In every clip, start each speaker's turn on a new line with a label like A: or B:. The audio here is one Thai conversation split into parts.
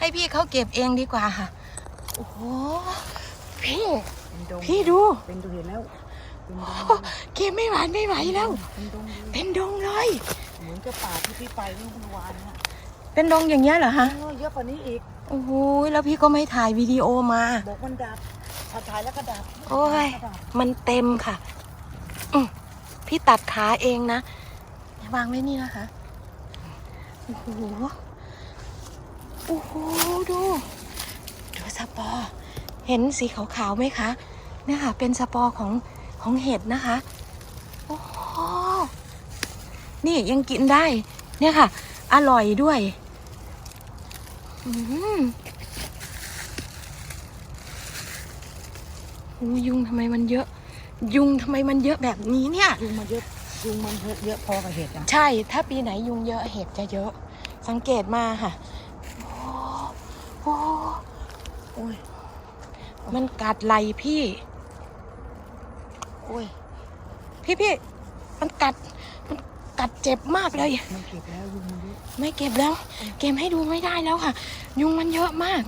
A: ให้พี่เขาเก็บเองดีกว่าค่ะ โอ้โห พี่
B: เป็นดง
A: พี่ดู
B: เป็นดงเห็นแล้วเป็นดง
A: โอ้เก็บไม่หวานไม่ไหวแล้ว
B: เป็นดงเลย
A: เป็นดงเลย
B: เหมือนกับป่าที่พี่ไปเมื่อวานเนี่ย
A: เป็นดงอย่างเงี้ยเหรอฮะ
B: เออเยอะกว่านี้อีก
A: โอ้โห แล้วพี่ก็ไม่ถ่ายวิดีโอมา
B: บอกมันดับถ้าถ่ายแล้วก็ดับ
A: โอ้ย
B: ก็ดับ
A: มันเต็มค่ะอืมพี่ตัดขาเองนะวางไว้นี่นะคะ โอ้โห โอ้โหดู ดูสปอร์เห็นสีขาวๆไหมคะ เนี่ยค่ะ เป็นสปอร์ของของเห็ดนะคะ โอ้โห นี่ยังกินได้ เนี่ยค่ะ อร่อยด้วยอืมโอ้ยุงทำไมมันเยอะ ยุงทำไมมันเยอะแบบนี้เนี่ย
B: ยุงมันเยอะยุงมันเยอะเยอะพอกับเห็ดอะ
A: ใช่ ถ้าปีไหนยุงเยอะเห็ดจะเยอะ สังเกตมาค่ะโอ้ โห
B: โอ้ย
A: มันกัดไหลพี่
B: โอ้ย
A: พี่พี่ มันกัด มันกัดเจ็บมากเลย ไมั
B: นเก็บแล้วยุงมันเยอะ
A: ไม่เก็บแล้ว เก็บให้ดูไม่ได้แล้วค่ะ ยุงมันเยอะมาก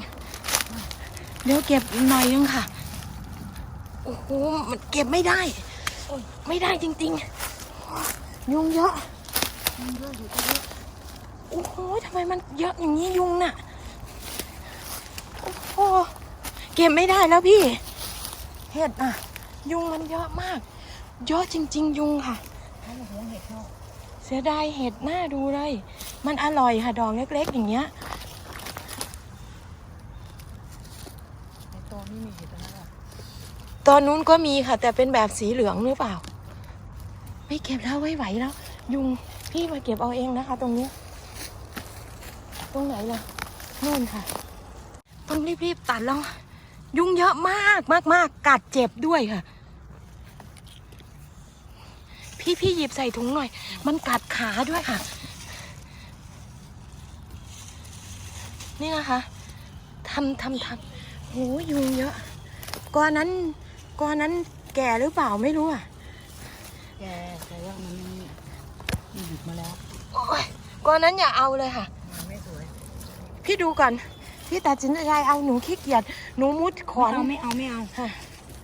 A: เดี๋ยวเก็บหน่อยนึงค่ะ โอ้โห มันเก็บไม่ได้ ไม่ได้จริงๆ ยุงเยอะ
B: มันเยอะอยู่ก็เยอะ
A: โอ้โหทำไมมันเยอะอย่างนี้ยุงน่ะ โอ้โหเก็บไม่ได้แล้วพี่ เห็ดอะ ยุงมันเยอะมาก เยอะจริง ๆ ยุงค่ะ
B: เขามาหวงเห็ดเขา
A: เสียดายเห็ดน่าดูเลย มันอร่อยค่ะดอกเล็ก ๆ อย่างเงี้ย
B: ในตัวนี้มีเห็ดอะไรอะ
A: ตอนนู้นก็มีค่ะ แต่เป็นแบบสีเหลืองหรือเปล่า ไม่เก็บแล้วไม่ไหวแล้ว ยุงพี่มาเก็บเอาเองนะคะ ตรงเนี้ยตรงไหนล่ะนู่นค่ะ ต้องรีบๆตัดแล้ว ยุงเยอะมากมากมากกัดเจ็บด้วยค่ะ พี่พี่หยิบใส่ถุงหน่อย มันกัดขาด้วยค่ะ นี่นะคะทำทำทำโหยุงเยอะก้อนนั้นก้อนนั้นแก่หรือเปล่าไม่รู้อะ
B: แกแต่ว่ามันมันหยุดมาแล้ว
A: โอ้ยก้อนนั้นอย่าเอาเลยค่ะ
B: มันไม่สวย
A: พี่ดูก่อน พี่ตัดสินใจเอาหนูขี้เกียจหนูมุดขอน
B: ไม่เอาไม่เอา
A: ค่ะ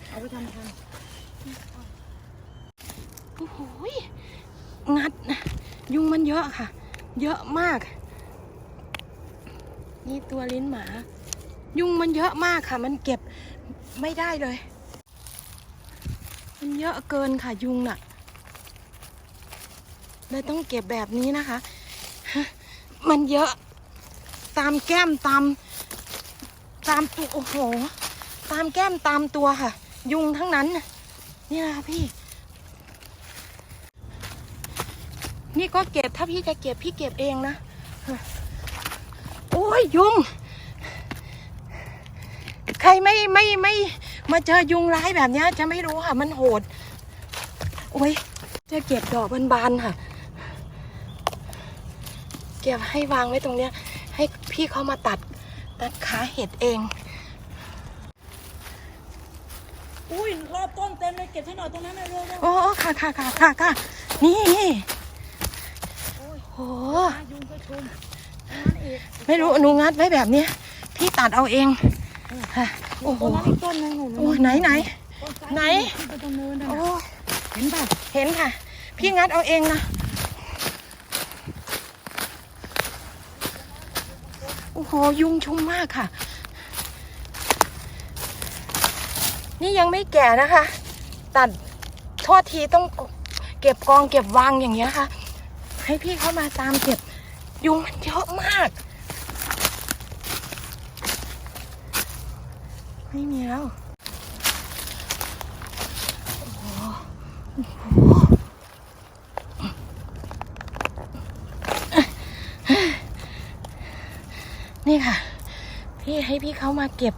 B: เอาไปทำพัน
A: โอ้โหยงัดยุงมันเยอะค่ะ เยอะมาก นี่ตัวลิ้นหมา ยุงมันเยอะมากค่ะ มันเก็บไม่ได้เลย มันเยอะเกินค่ะยุงน่ะเลยต้องเก็บแบบนี้นะคะฮะมันเยอะ ตามแก้มตาม ตามตัวโอ้โห ตามแก้มตามตัวค่ะ ยุงทั้งนั้น นี่นะคะพี่ นี่ก็เก็บถ้าพี่จะเก็บพี่เก็บเองนะ โอ้ยยุง ใครไม่ไม่ไม่มาเจอยุงร้ายแบบนี้จะไม่รู้ค่ะ มันโหด โอ้ยจะเก็บดอกบานๆค่ะ เก็บให้วางไว้ตรงเนี้ย ให้พี่เขามาตัด ตัดขาเห็ดเอง
B: อุ้ยรอบต้นเต็มเลยเก็บให้หน่อยตรงนั้นเลยเร็วเร็ว
A: โอ้ค่ะค่ะค่ะค่ะค่ะนี่นี่
B: โอ้ย
A: โอ้
B: ยุงก็ชุมตรงนั้นอีก
A: ไม่รู้หนูงัดไว้แบบเนี้ยพี่ตัดเอาเองค่ะโอ้โห
B: ตรงนั้นอีกต้นหนึงหนู
A: โอ้ไหนไหน
B: ต้ซ้าย
A: ไหน
B: ขึ้ไปตรงเนินน่ะ
A: โอ้
B: เห็นป่ะ
A: เห็นค่ะ พี่งัดเอาเองนะ โหยุงชุมมากค่ะ นี่ยังไม่แก่นะคะ ตัดโทษทีต้องเก็บกองเก็บวางอย่างเงี้ยค่ะ ให้พี่เข้ามาตามเก็บ ยุงมันเยอะมาก ไม่มีแล้ว นี่ ค่ะ พี่ให้พี่เขามาเก็บ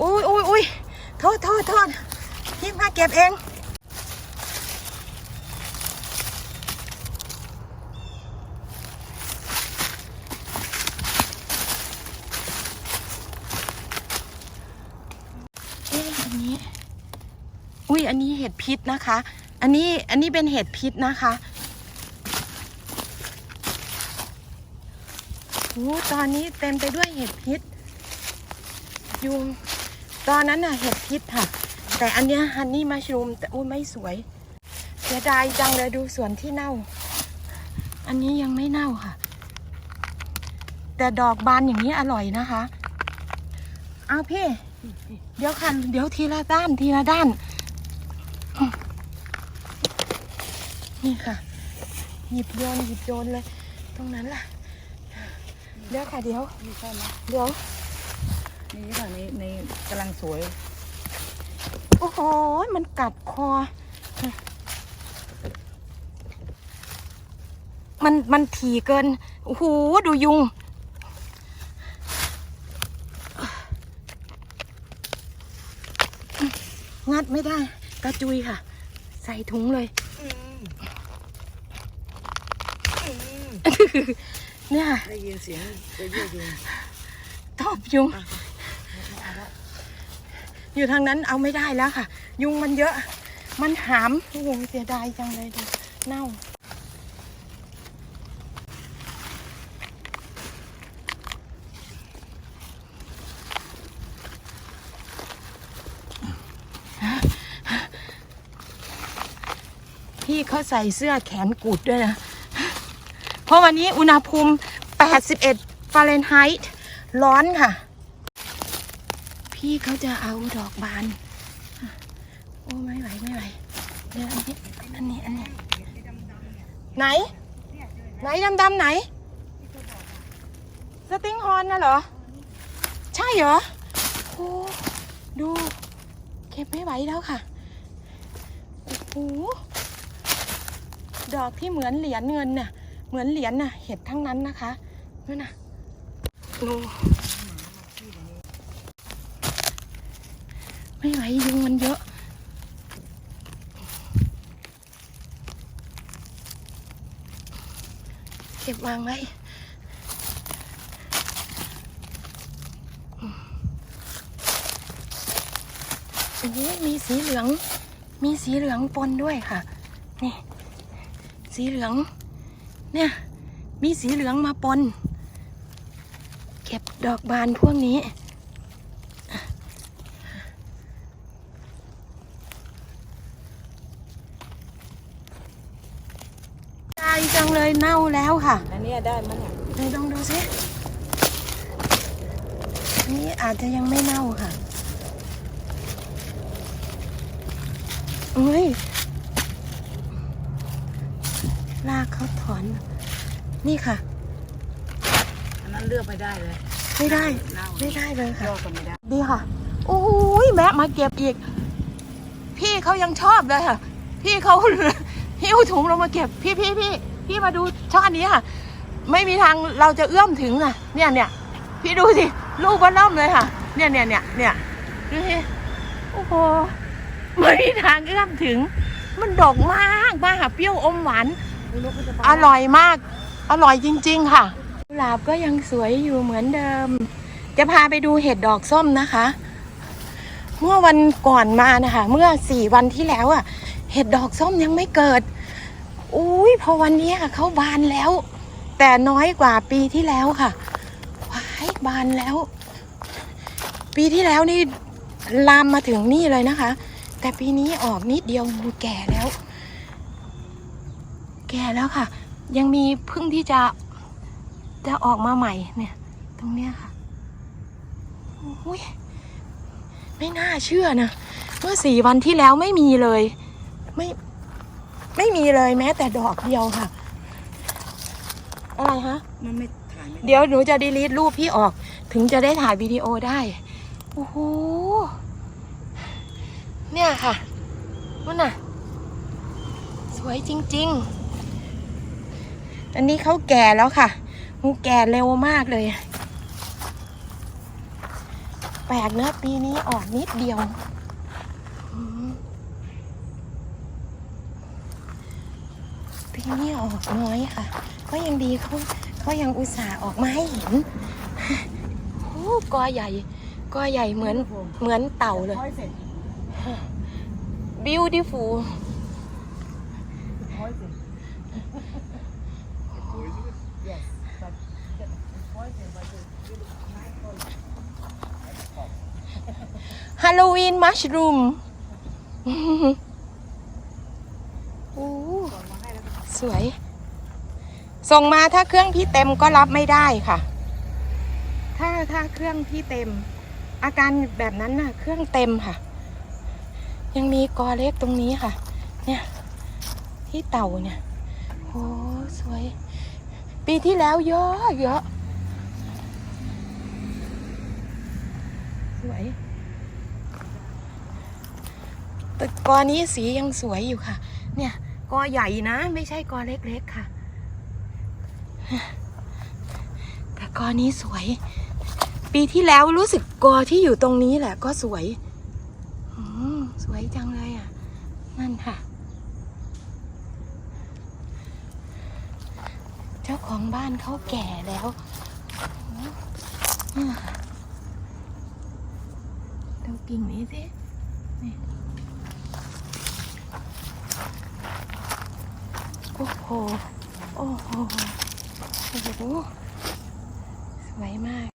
A: อุ้ยอุ้ยอุ้ยโทษโทษโทษพี่มาเก็บเอง เอ๊ะอันนี้ อุ้ยอันนี้เห็ดพิษนะคะ อันนี้อันนี้เป็นเห็ดพิษนะคะ โอ้ตอนนี้เต็มไปด้วยเห็ดพิษยุงตอนนั้นน่ะเห็ดพิษค่ะ แต่อันเนี้ยฮันนี่มัชรูมแต่อุ้ยไม่สวย เสียดายจังเลยดูสวนที่เน่า อันนี้ยังไม่เน่าค่ะ แต่ดอกบานอย่างนี้อร่อยนะคะ เอาพี่ เดี๋ยวคันเดี๋ยวทีละด้านทีละด้าน นี่ค่ะ หยิบโยนหยิบโยนเลย ตรงนั้นล่ะ เดี๋ยวค่ะเดี๋ยว
B: นี่ใช่ไหม
A: เดี๋ยว
B: นี่ค่ะในในกำลังสวย
A: โอ้โห มันกัดคอ มันมันถี่เกิน โอ้โห ดูยุง งัดไม่ได้ กระจุยค่ะ ใส่ถุงเลย เนี่ย
B: ได้ยินเสียงจะเยอะยุง
A: ตอบยุง
B: ไม่เอาละ
A: อยู่ทางนั้นเอาไม่ได้แล้วค่ะ ยุงมันเยอะ มันหามโอ้โหเสียดายจังเลยดูเน่าพี่เขาใส่เสื้อแขนกุดด้วยนะ เพราะวันนี้อุณหภูมิ 81 ฟาเรนไฮต์ร้อนค่ะ พี่เขาจะเอาดอกบาน โอ้ไม่ไหวไม่ไหวเดี๋ยวอันนี้อันนี้อันนี้ไหน ไหนดำดำไหน สติงฮอนน่ะเหรอ ใช่เหรอโอ้ดูเก็บไม่ไหวแล้วค่ะโอ้โหดอกที่เหมือนเหรียญเงินน่ะ เหมือนเหรียญน่ะ เห็ดทั้งนั้นนะคะนั่นน่ะดูไม่ไหวยุงมันเยอะเก็บวางไว้อันนี้มีสีเหลือง มีสีเหลืองปนด้วยค่ะ นี่ สีเหลือง เนี่ย มีสีเหลืองมาปน เก็บดอกบานพวกนี้ตายจังเลยเน่าแล้วค่ะ
B: อันเนี้ยได้มั้งเนี่ย
A: ไหนลองดูสิอันนี้อาจจะยังไม่เน่าค่ะเอ้ยลากเขาถอน นี่ค่ะ
B: อันนั้นเลือกไม่ได้เลย
A: ไม่ได้
B: เน่า
A: ไม่ได้เลย
B: ย
A: ค่ะ
B: อดก็ไม่ได้
A: ดีค่ะ โอ้ยแวะมาเก็บอีก พี่เขายังชอบเลยค่ะ พี่เขา หิ้วถุงลงมาเก็บ พี่พี่พี่พี่มาดูช่อนี้ค่ะ ไม่มีทางเราจะเอื้อมถึงนะเนี่ยเนี่ยพี่ดูสิลูกก็ล่อมเลยค่ะ เนี่ยเนี่ยเนี่ยเนี่ยดูสิโอ้โหไม่มีทางเอื้อมถึง มันดกมากมากค่ะเปรี้ยวอมหวาน
B: ไม่รู้เขาจะไป
A: อร่อยมาก อร่อยจริง ๆ ค่ะกุหลาบก็ยังสวยอยู่เหมือนเดิม จะพาไปดูเห็ดดอกส้มนะคะ เมื่อวันก่อนมานะคะ เมื่อสี่วันที่แล้วอะเห็ดดอกส้มยังไม่เกิด อุ้ยพอวันนี้ค่ะเขาบานแล้ว แต่น้อยกว่าปีที่แล้วค่ะว้ายบานแล้ว ปีที่แล้วนี่ลามมาถึงนี่เลยนะคะ แต่ปีนี้ออกนิดเดียวมันแก่แล้ว แก่แล้วค่ะ ยังมีเพึ่งที่จะจะออกมาใหม่เนี่ย ตรงเนี้ยค่ะโอ้ยไม่น่าเชื่อนะ เมื่อสี่วันที่แล้วไม่มีเลย ไม่ไม่มีเลยแม้แต่ดอกเดียวค่ะ อะไรฮะ
B: มันไม่ถ่ายไม่ได้
A: เดี๋ยวหนูจะดีลีทรูปพี่ออก ถึงจะได้ถ่ายวิดีโอได้ โอ้โห เนี่ยค่ะนั่นน่ะ สวยจริง ๆ อันนี้เขาแก่แล้วค่ะมูแก่เร็วมากเลย แปลกเนอะปีนี้ออกนิดเดียวอืมปีนี้ออกน้อยค่ะ ก็ยังดีเขาเขายังอุตส่าห์ออกมาให้เห็นโอ้กอใหญ่ กอใหญ่เหมือนเหมือนเต่าเลย
B: ร้อยเสร็จ
A: beautiful ฮาโลวีนมัชรูมสวย ส่งมาถ้าเครื่องพี่เต็มก็รับไม่ได้ค่ะ ถ้าถ้าเครื่องพี่เต็ม อาการแบบนั้นน่ะ เครื่องเต็มค่ะ ยังมีกอเล็กตรงนี้ค่ะ เนี่ย ที่เต่าเนี่ยโอ้สวย ปีที่แล้วเยอะเยอะ แต่กอนี้สียังสวยอยู่ค่ะ เนี่ยกอใหญ่นะ ไม่ใช่กอเล็กๆค่ะ แต่กอนี้สวย ปีที่แล้วรู้สึกกอที่อยู่ตรงนี้แหละ ก็สวยสวยจังเลยอะ นั่นค่ะ เจ้าของบ้านเขาแก่แล้วเนี่ค่ะดูกิ่งนี้สินี่ โอ้โห โอ้โห โอ้โห สวยมาก